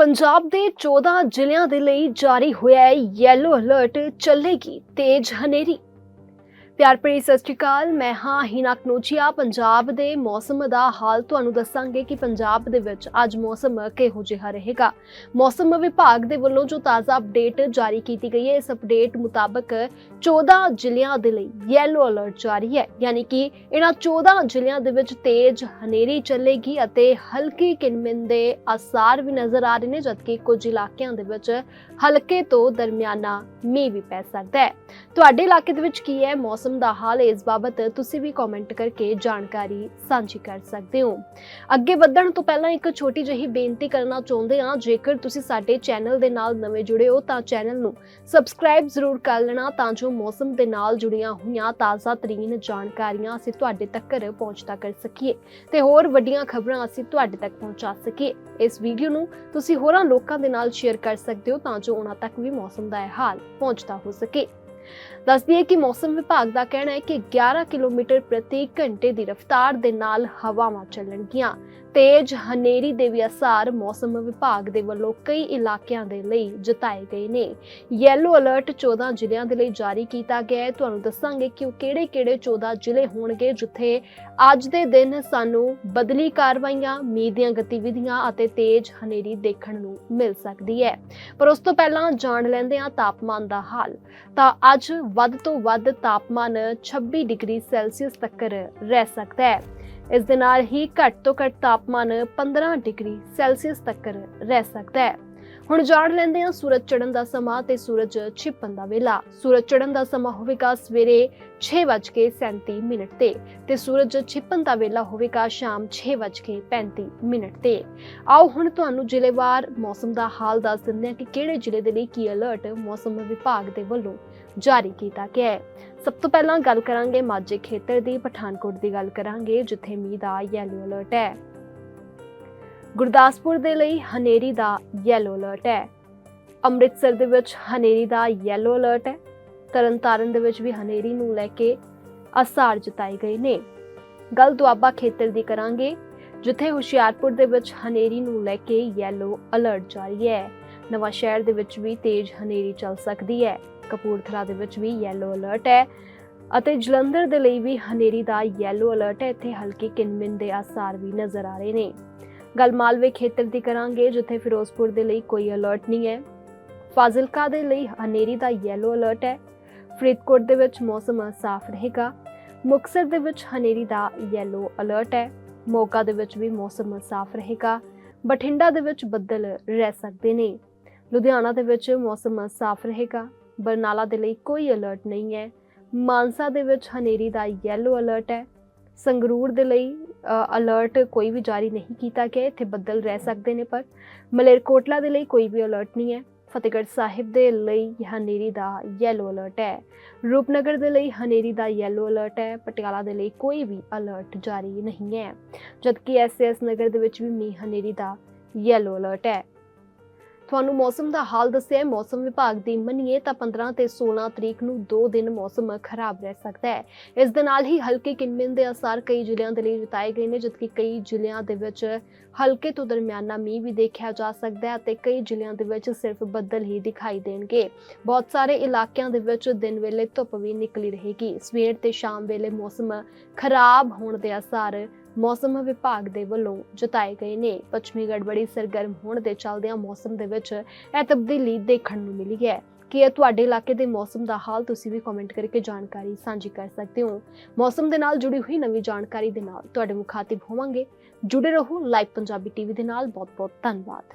ਪੰਜਾਬ ਦੇ 14 ਜ਼ਿਲ੍ਹਿਆਂ ਦੇ ਲਈ ਜਾਰੀ ਹੋਇਆ ਹੈ ਯੈਲੋ ਅਲਰਟ ਚੱਲੇਗੀ ਤੇਜ਼ ਹਨੇਰੀ। ਪਿਆਰ ਭਰੀ ਸਤਿ ਸ਼੍ਰੀ ਅਕਾਲ। ਮੈਂ ਹਾਂ ਹਿਨਾ ਕਨੋਜੀਆ। ਪੰਜਾਬ ਦੇ ਮੌਸਮ ਦਾ ਹਾਲ ਤੁਹਾਨੂੰ ਦੱਸਾਂਗੇ ਕਿ ਪੰਜਾਬ ਦੇ ਵਿੱਚ ਅੱਜ ਮੌਸਮ ਕਿਹੋ ਜਿਹਾ ਰਹੇਗਾ। ਮੌਸਮ ਵਿਭਾਗ ਦੇ ਵੱਲੋਂ ਜੋ ਤਾਜ਼ਾ ਅਪਡੇਟ ਜਾਰੀ ਕੀਤੀ ਗਈ ਹੈ, ਇਸ ਅਪਡੇਟ ਮੁਤਾਬਕ 14 ਜ਼ਿਲ੍ਹਿਆਂ ਦੇ ਲਈ ਯੈਲੋ ਅਲਰਟ ਜਾਰੀ ਹੈ। ਯਾਨੀ ਕਿ ਇਹਨਾਂ 14 ਜ਼ਿਲ੍ਹਿਆਂ ਦੇ ਵਿੱਚ ਤੇਜ਼ ਹਨੇਰੀ ਚੱਲੇਗੀ ਅਤੇ ਹਲਕੀ ਕਿਨਮਿਨ ਦੇ ਆਸਾਰ ਵੀ ਨਜ਼ਰ ਆ ਰਹੇ ਨੇ, ਜਦਕਿ ਕੁਝ ਇਲਾਕਿਆਂ ਦੇ ਵਿੱਚ ਹਲਕੇ ਤੋਂ ਦਰਮਿਆਨਾ ਮੀਂਹ ਵੀ ਪੈ ਸਕਦਾ ਹੈ। ਤੁਹਾਡੇ ਇਲਾਕੇ ਦੇ ਵਿੱਚ ਕੀ ਹੈ? ਮੌਸਮ ਮੌਸਮ ਦਾ ਹਾਲ ਇਸ ਬਾਬਤ ਤੁਸੀਂ ਵੀ ਕਮੈਂਟ ਕਰਕੇ ਜਾਣਕਾਰੀ ਸਾਂਝੀ ਕਰ ਸਕਦੇ ਹੋ। ਅੱਗੇ ਵਧਣ ਤੋਂ ਪਹਿਲਾਂ ਇੱਕ ਛੋਟੀ ਜਿਹੀ ਬੇਨਤੀ ਕਰਨਾ ਚਾਹੁੰਦੇ ਹਾਂ, ਜੇਕਰ ਤੁਸੀਂ ਸਾਡੇ ਚੈਨਲ ਦੇ ਨਾਲ ਨਵੇਂ ਜੁੜੇ ਹੋ ਤਾਂ ਚੈਨਲ ਨੂੰ ਸਬਸਕ੍ਰਾਈਬ ਜ਼ਰੂਰ ਕਰ ਲੈਣਾ ਤਾਂ ਜੋ ਮੌਸਮ ਦੇ ਨਾਲ ਜੁੜੀਆਂ ਹੋਈਆਂ ਤਾਜ਼ਾ ਤਰੀਨ ਜਾਣਕਾਰੀਆਂ ਅਸੀਂ ਤੁਹਾਡੇ ਤੱਕ ਪਹੁੰਚਦਾ ਕਰ ਸਕੀਏ ਤੇ ਹੋਰ ਵੱਡੀਆਂ ਖਬਰਾਂ ਅਸੀਂ ਤੁਹਾਡੇ ਤੱਕ ਪਹੁੰਚਾ ਸਕੀਏ। ਇਸ ਵੀਡੀਓ ਨੂੰ ਤੁਸੀਂ ਹੋਰਾਂ ਲੋਕਾਂ ਦੇ ਨਾਲ ਸ਼ੇਅਰ ਕਰ ਸਕਦੇ ਹੋ ਤਾਂ ਜੋ ਉਹਨਾਂ ਤੱਕ ਵੀ ਮੌਸਮ ਦਾ ਇਹ ਹਾਲ ਪਹੁੰਚਦਾ ਹੋ ਸਕੇ। ਦੱਸ ਦਈਏ ਕਿ ਮੌਸਮ ਵਿਭਾਗ ਦਾ ਕਹਿਣਾ ਹੈ ਕਿ 11 ਕਿਲੋਮੀਟਰ ਪ੍ਰਤੀ ਘੰਟੇ ਦੀ ਰਫ਼ਤਾਰ ਦੇ ਨਾਲ ਹਵਾਵਾਂ ਚੱਲਣਗੀਆਂ। ਤੇਜ਼ ਹਨੇਰੀ ਦੇ ਵੀ ਅਸਰ ਮੌਸਮ ਵਿਭਾਗ ਦੇ ਵੱਲੋਂ ਕਈ ਇਲਾਕਿਆਂ ਦੇ ਲਈ ਜਤਾਏ ਗਏ ਨੇ। ਯੈਲੋ ਅਲਰਟ 14 ਜ਼ਿਲ੍ਹਿਆਂ ਦੇ ਲਈ ਜਾਰੀ ਕੀਤਾ ਗਿਆ ਹੈ। ਤੁਹਾਨੂੰ ਦੱਸਾਂਗੇ ਕਿ ਉਹ ਕਿਹੜੇ-ਕਿਹੜੇ 14 ਜ਼ਿਲ੍ਹੇ ਹੋਣਗੇ ਜਿੱਥੇ ਅੱਜ ਦੇ ਦਿਨ ਸਾਨੂੰ ਬਦਲੀ ਕਾਰਵਾਈਆਂ, ਮੀਂਹ ਦੀਆਂ ਗਤੀਵਿਧੀਆਂ ਅਤੇ ਤੇਜ਼ ਹਨੇਰੀ ਦੇਖਣ ਨੂੰ ਮਿਲ ਸਕਦੀ ਹੈ। ਪਰ ਉਸ ਤੋਂ ਪਹਿਲਾਂ ਜਾਣ ਲੈਂਦੇ ਹਾਂ ਤਾਪਮਾਨ ਦਾ ਹਾਲ। ਤਾਂ ਅੱਜ ਵੱਧ ਤੋਂ ਵੱਧ ਤਾਪਮਾਨ 26 ਡਿਗਰੀ ਸੈਲਸੀਅਸ ਤੱਕ ਰਹਿ ਸਕਦਾ ਹੈ। ਇਸ ਦੇ ਨਾਲ ਹੀ ਘੱਟ ਤੋਂ ਘੱਟ ਤਾਪਮਾਨ 15 ਡਿਗਰੀ ਸੈਲਸੀਅਸ ਤੱਕ ਰਹਿ ਸਕਦਾ ਹੈ। ਹੁਣ ਜਾਣ ਲੈਂਦੇ ਹਾਂ ਸੂਰਜ ਚੜ੍ਹਨ ਦਾ ਸਮਾਂ ਤੇ ਸੂਰਜ ਛਿਪਣ ਦਾ ਵੇਲਾ। ਸੂਰਜ ਚੜ੍ਹਨ ਦਾ ਸਮਾਂ ਹੋਵੇਗਾ ਸਵੇਰੇ 6:37 ਮਿੰਟ ਤੇ ਤੇ ਸੂਰਜ ਛਿਪਣ ਦਾ ਵੇਲਾ ਹੋਵੇਗਾ ਸ਼ਾਮ 6:35 ਮਿੰਟ ਤੇ। ਆਓ ਹੁਣ ਤੁਹਾਨੂੰ ਜ਼ਿਲ੍ਹੇਵਾਰ ਮੌਸਮ ਦਾ ਹਾਲ ਦੱਸ ਦਿੰਦੇ ਹਾਂ ਕਿ ਕਿਹੜੇ ਜ਼ਿਲ੍ਹੇ ਦੇ ਲਈ ਕੀ ਅਲਰਟ ਮੌਸਮ ਵਿਭਾਗ ਦੇ ਵੱਲੋਂ ਜਾਰੀ ਕੀਤਾ ਗਿਆ ਹੈ। ਸਭ ਤੋਂ ਪਹਿਲਾਂ ਗੱਲ ਕਰਾਂਗੇ ਮਾਝੇ ਖੇਤਰ ਦੀ, ਪਠਾਨਕੋਟ ਦੀ ਗੱਲ ਕਰਾਂਗੇ, ਜਿੱਥੇ ਮੀਂਹ ਦਾ ਯੈਲੋ ਅਲਰਟ ਹੈ। ਗੁਰਦਾਸਪੁਰ ਦੇ ਲਈ ਹਨੇਰੀ ਦਾ ਯੈਲੋ ਅਲਰਟ ਹੈ। ਅੰਮ੍ਰਿਤਸਰ ਦੇ ਵਿੱਚ ਹਨੇਰੀ ਦਾ ਯੈਲੋ ਅਲਰਟ ਹੈ। ਤਰਨਤਾਰਨ ਦੇ ਵਿੱਚ ਵੀ ਹਨੇਰੀ ਨੂੰ ਲੈ ਕੇ ਅਸਾਰ ਜਤਾਏ ਗਏ ਨੇ। ਗੱਲ ਦੁਆਬਾ ਖੇਤਰ ਦੀ ਕਰਾਂਗੇ, ਜਿੱਥੇ ਹੁਸ਼ਿਆਰਪੁਰ ਦੇ ਵਿੱਚ ਹਨੇਰੀ ਨੂੰ ਲੈ ਕੇ ਯੈਲੋ ਅਲਰਟ ਜਾਰੀ ਹੈ। ਨਵਾਂ ਸ਼ਹਿਰ ਦੇ ਵਿੱਚ ਵੀ ਤੇਜ਼ ਹਨੇਰੀ ਚੱਲ ਸਕਦੀ ਹੈ। ਕਪੂਰਥਲਾ ਦੇ ਵਿੱਚ ਵੀ ਯੈਲੋ ਅਲਰਟ ਹੈ ਅਤੇ ਜਲੰਧਰ ਦੇ ਲਈ ਵੀ ਹਨੇਰੀ ਦਾ ਯੈਲੋ ਅਲਰਟ ਹੈ। ਇੱਥੇ ਹਲਕੀ ਕਿਨਮਿਨ ਦੇ ਆਸਾਰ ਵੀ ਨਜ਼ਰ ਆ ਰਹੇ ਨੇ। ਗੱਲ ਮਾਲਵੇ ਖੇਤਰ ਦੀ ਕਰਾਂਗੇ, ਜਿੱਥੇ ਫਿਰੋਜ਼ਪੁਰ ਦੇ ਲਈ ਕੋਈ ਅਲਰਟ ਨਹੀਂ ਹੈ। ਫਾਜ਼ਿਲਕਾ ਦੇ ਲਈ ਹਨੇਰੀ ਦਾ ਯੈਲੋ ਅਲਰਟ ਹੈ। ਫਰੀਦਕੋਟ ਦੇ ਵਿੱਚ ਮੌਸਮ ਸਾਫ਼ ਰਹੇਗਾ। ਮੁਕਤਸਰ ਦੇ ਵਿੱਚ ਹਨੇਰੀ ਦਾ ਯੈਲੋ ਅਲਰਟ ਹੈ। ਮੋਗਾ ਦੇ ਵਿੱਚ ਵੀ ਮੌਸਮ ਸਾਫ਼ ਰਹੇਗਾ। ਬਠਿੰਡਾ ਦੇ ਵਿੱਚ ਬੱਦਲ ਰਹਿ ਸਕਦੇ ਨੇ। ਲੁਧਿਆਣਾ ਦੇ ਵਿੱਚ ਮੌਸਮ ਸਾਫ਼ ਰਹੇਗਾ। ਬਰਨਾਲਾ ਦੇ ਲਈ ਕੋਈ ਅਲਰਟ ਨਹੀਂ ਹੈ। ਮਾਨਸਾ ਦੇ ਵਿੱਚ ਹਨੇਰੀ ਦਾ ਯੈਲੋ ਅਲਰਟ ਹੈ। ਸੰਗਰੂਰ ਦੇ ਲਈ ਅਲਰਟ ਕੋਈ ਵੀ ਜਾਰੀ ਨਹੀਂ ਕੀਤਾ ਗਿਆ, ਇੱਥੇ ਬੱਦਲ ਰਹਿ ਸਕਦੇ ਨੇ, ਪਰ ਮਲੇਰਕੋਟਲਾ ਦੇ ਲਈ ਕੋਈ ਵੀ ਅਲਰਟ ਨਹੀਂ ਹੈ। ਫਤਿਹਗੜ੍ਹ ਸਾਹਿਬ ਦੇ ਲਈ ਹਨੇਰੀ ਦਾ ਯੈਲੋ ਅਲਰਟ ਹੈ। ਰੂਪਨਗਰ ਦੇ ਲਈ ਹਨੇਰੀ ਦਾ ਯੈਲੋ ਅਲਰਟ ਹੈ। ਪਟਿਆਲਾ ਦੇ ਲਈ ਕੋਈ ਵੀ ਅਲਰਟ ਜਾਰੀ ਨਹੀਂ ਹੈ। ਜਦਕਿ ਐਸਐਸ ਨਗਰ ਦੇ ਵਿੱਚ ਵੀ ਮੀਂਹ, ਹਨੇਰੀ ਦਾ ਯੈਲੋ ਅਲਰਟ ਹੈ। ਤੁਹਾਨੂੰ ਮੌਸਮ ਦਾ ਹਾਲ ਦੱਸਿਆ ਮੌਸਮ ਵਿਭਾਗ ਦੀ ਮੰਨੀਏ ਤਾਂ 15 ਤੇ 16 ਤਰੀਕ ਨੂੰ 2 ਦਿਨ ਮੌਸਮ ਖਰਾਬ ਰਹਿ ਸਕਦਾ ਹੈ। ਇਸ ਦੇ ਨਾਲ ਹੀ ਹਲਕੇ ਕਿਨਮਿਨ ਦੇ ਅਸਰ ਕਈ ਜ਼ਿਲ੍ਹਿਆਂ ਦੇ ਲਈ ਜਤਾਏ ਗਏ ਨੇ, ਜਦਕਿ ਕਈ ਜ਼ਿਲ੍ਹਿਆਂ ਦੇ ਵਿੱਚ ਹਲਕੇ ਤੋਂ ਦਰਮਿਆਨਾ ਮੀਂਹ ਵੀ ਦੇਖਿਆ ਜਾ ਸਕਦਾ ਹੈ ਅਤੇ ਕਈ ਜ਼ਿਲ੍ਹਿਆਂ ਦੇ ਵਿੱਚ ਸਿਰਫ ਬੱਦਲ ਹੀ ਦਿਖਾਈ ਦੇਣਗੇ। ਬਹੁਤ ਸਾਰੇ ਇਲਾਕਿਆਂ ਦੇ ਵਿੱਚ ਦਿਨ ਵੇਲੇ ਧੁੱਪ ਵੀ ਨਿਕਲੀ ਰਹੇਗੀ। ਸਵੇਰ ਤੇ ਸ਼ਾਮ ਵੇਲੇ ਮੌਸਮ ਖਰਾਬ ਹੋਣ ਦੇ ਅਸਰ ਮੌਸਮ ਵਿਭਾਗ ਦੇ ਵੱਲੋਂ ਜਤਾਏ ਗਏ ਨੇ। ਪੱਛਮੀ ਗੜਬੜੀ ਸਰਗਰਮ ਹੋਣ ਦੇ ਚਲਦਿਆਂ ਮੌਸਮ ਦੇ ਵਿੱਚ ਇਹ ਤਬਦੀਲੀ ਦੇਖਣ ਨੂੰ ਮਿਲੀ ਹੈ। ਕੀ ਹੈ ਤੁਹਾਡੇ ਇਲਾਕੇ ਦੇ ਮੌਸਮ ਦਾ ਹਾਲ ਤੁਸੀਂ ਵੀ ਕਮੈਂਟ ਕਰਕੇ ਜਾਣਕਾਰੀ ਸਾਂਝੀ ਕਰ ਸਕਦੇ ਹੋ। ਮੌਸਮ ਦੇ ਨਾਲ ਜੁੜੀ ਹੋਈ ਨਵੀਂ ਜਾਣਕਾਰੀ ਦੇ ਨਾਲ ਤੁਹਾਡੇ ਮੁਖਾਤਿਬ ਹੋਵਾਂਗੇ। ਜੁੜੇ ਰਹੋ ਲਾਈਵ ਪੰਜਾਬੀ ਟੀਵੀ ਦੇ ਨਾਲ। ਬਹੁਤ ਬਹੁਤ ਧੰਨਵਾਦ।